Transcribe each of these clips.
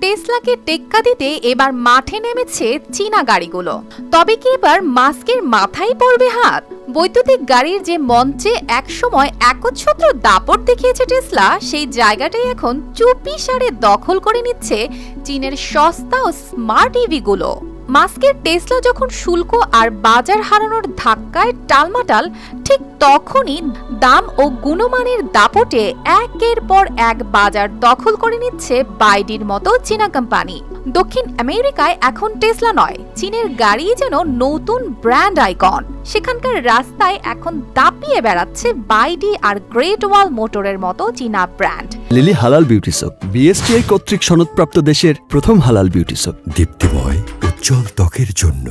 টেসলাকে টেক্কা দিতে এবার মাঠে নেমেছে চীনা গাড়িগুলো। তবে কি এবার মাস্কের মাথায় পড়বে হাত? বৈদ্যুতিক গাড়ির যে মঞ্চে একসময় একচ্ছত্র দাপট দেখিয়েছে টেসলা, সেই জায়গাটাই এখন চুপি সারে দখল করে নিচ্ছে চীনের সস্তা ও স্মার্ট ইভিগুলো মাস্কের টেসলা যখন শুল্ক আর বাজার হারানোর ধাক্কায় টালমাটাল, ঠিক তখনই দাম ও গুণমানের দাপটে একের পর এক বাজার দখল করে নিচ্ছে বাইডির মতো চীনা কোম্পানি। দক্ষিণ আমেরিকায় এখন টেসলা নয়, চীনের গাড়ি যেন নতুন ব্র্যান্ড আইকন। সেখানকার রাস্তায় এখন দাপিয়ে বেড়াচ্ছে বাইডি আর গ্রেট ওয়াল মোটরের মতো চীনা ব্র্যান্ড। লিলি হালাল বিউটি সোপ, বিএসটিআই কর্তৃক সনদপ্রাপ্ত দেশের প্রথম হালাল বিউটি সোপ দীপ্তিময় উজ্জ্বল ত্বকের জন্য।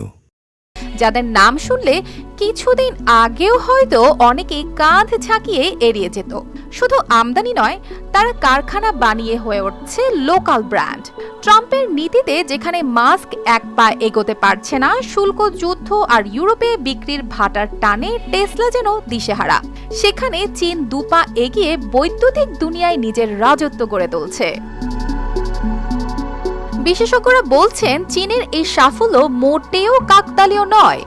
যাদের নাম শুনলে কিছুদিন আগেও হয়তো অনেকে কাঁধ ঝাঁকিয়ে এড়িয়ে যেত। শুধু আমদানি নয়, তারা কারখানা বানিয়ে হয়ে উঠছে লোকাল ব্র্যান্ড। ট্রাম্পের নীতিতে যেখানে মাস্ক এক পা এগোতে পারছে না, শুল্ক যুদ্ধ আর ইউরোপে বিক্রির ভাটার টানে টেসলা যেন দিশেহারা। সেখানে চীন দুপা এগিয়ে বৈদ্যুতিক দুনিয়ায় নিজের রাজত্ব গড়ে তুলছে। বিশেষজ্ঞরা বলছেন, চীনের এই সাফল্য মোটেও কাকতালীয় নয়।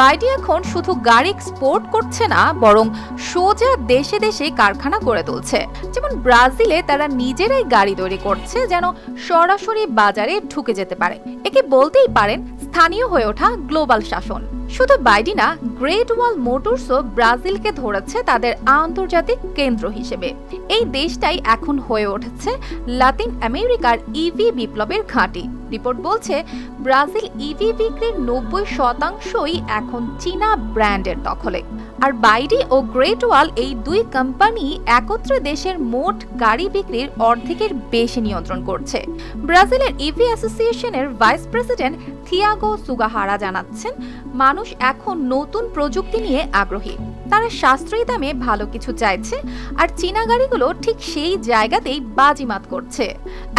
বাইডি এখন শুধু গাড়ি এক্সপোর্ট করছে না, বরং সোজা দেশে দেশে কারখানা করে তুলছে। যেমন ব্রাজিলে তারা নিজেরাই গাড়ি তৈরি করছে, যেন সরাসরি বাজারে ঢুকে যেতে পারে। একে বলতেই পারেন, স্থানীয় হয়ে ওঠা গ্লোবাল শাসন। শুধু বাইডি না গ্রেট ওয়াল মোটরসও ব্রাজিলকে ধরেছে তাদের আন্তর্জাতিক কেন্দ্র হিসেবে। এই দেশটাই এখন হয়ে উঠেছে লাতিন আমেরিকার ইভি বিপ্লবের ঘাঁটি। রিপোর্ট বলছে, ব্রাজিল ইভি বিক্রির নব্বই শতাংশই এখন চীনা ব্র্যান্ডের দখলে। আর বাইডি ও গ্রেট ওয়াল এই দুই কোম্পানি একত্রে দেশের মোট গাড়ি বিক্রির অর্ধেকের বেশি নিয়ন্ত্রণ করছে। ব্রাজিলের ইভি অ্যাসোসিয়েশনের ভাইস প্রেসিডেন্ট থিয়াগো সুগাহারা জানাচ্ছেন, মানুষ এখন নতুন প্রযুক্তি নিয়ে আগ্রহী। তারা সাশ্রয়ী দামে ভালো কিছু চাইছে আর চীনা গাড়িগুলো ঠিক সেই জায়গাতেই বাজিমাত করছে।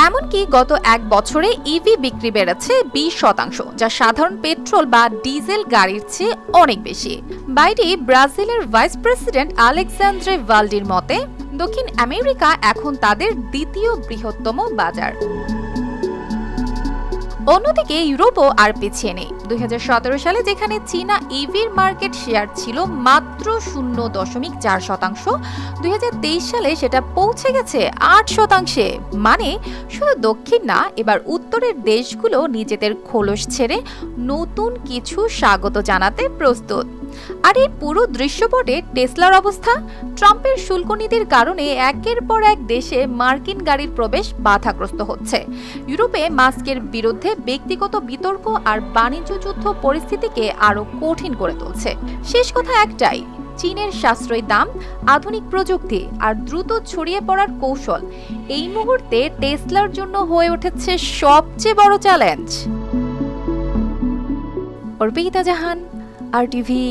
এমনকি গত এক বছরে ইভি বিক্রি বেড়েছে বিশ শতাংশ, যা সাধারণ পেট্রোল বা ডিজেল গাড়ির চেয়ে অনেক বেশি। বাইরে ব্রাজিলের ভাইস প্রেসিডেন্ট আলেকজান্দ্রে ভাল্ডির মতে, দক্ষিণ আমেরিকা এখন তাদের দ্বিতীয় বৃহত্তম বাজার। অন্যদিকে ইউরোপও আর পিছিয়ে নেই। দু হাজার সতেরো সালে যেখানে চীনা ইভির মার্কেট শেয়ার ছিল মাত্র শূন্য দশমিক চার শতাংশ, দুই হাজার তেইশ সালে সেটা পৌঁছে গেছে আট শতাংশে। মানে শুধু দক্ষিণ না, এবার উত্তরের দেশগুলো নিজেদের খোলস ছেড়ে নতুন কিছু স্বাগত জানাতে প্রস্তুত। আর এই পুরো দৃশ্যপটে টেসলার অবস্থা, ট্রাম্পের শুল্ক নীতির কারণে একের পর এক দেশে মার্কিন গাড়ির প্রবেশ বাধাগ্রস্ত হচ্ছে। ইউরোপে মাস্কের বিরুদ্ধে ব্যক্তিগত বিতর্ক আর বাণিজ্য যুদ্ধ পরিস্থিতিকে আরও কঠিন করে তুলছে। শেষ কথা একটাই, চীনের সাশ্রয়ী দাম, আধুনিক প্রযুক্তি আর দ্রুত ছড়িয়ে পড়ার কৌশল, এই মুহূর্তে টেসলার জন্য হয়ে উঠেছে সবচেয়ে বড় challenge. Arpita Jahan R TV.